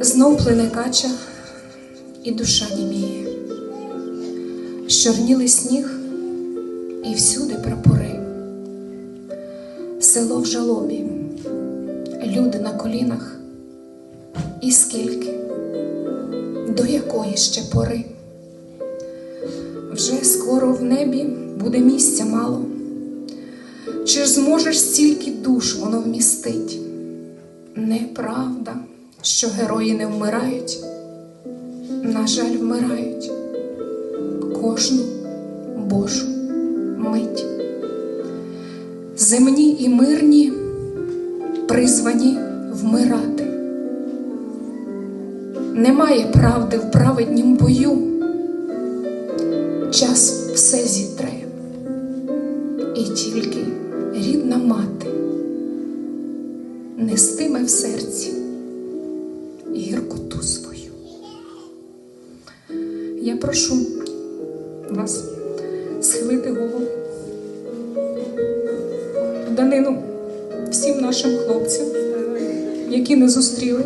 Знов плине кача, і душа німіє. Щорніли сніг, і всюди прапори. Село в жалобі, люди на колінах. І скільки, до якої ще пори? Вже скоро в небі буде місця мало. Чи ж зможеш стільки душ воно вмістить? Неправда, що герої не вмирають, на жаль, вмирають кожну Божу мить. Земні і мирні призвані вмирати. Немає правди в праведнім бою. Час все зітре, і тільки рідна мати нестиме в серці гіркоту свою. Я прошу вас схилити голову данину всім нашим хлопцям, які не зустріли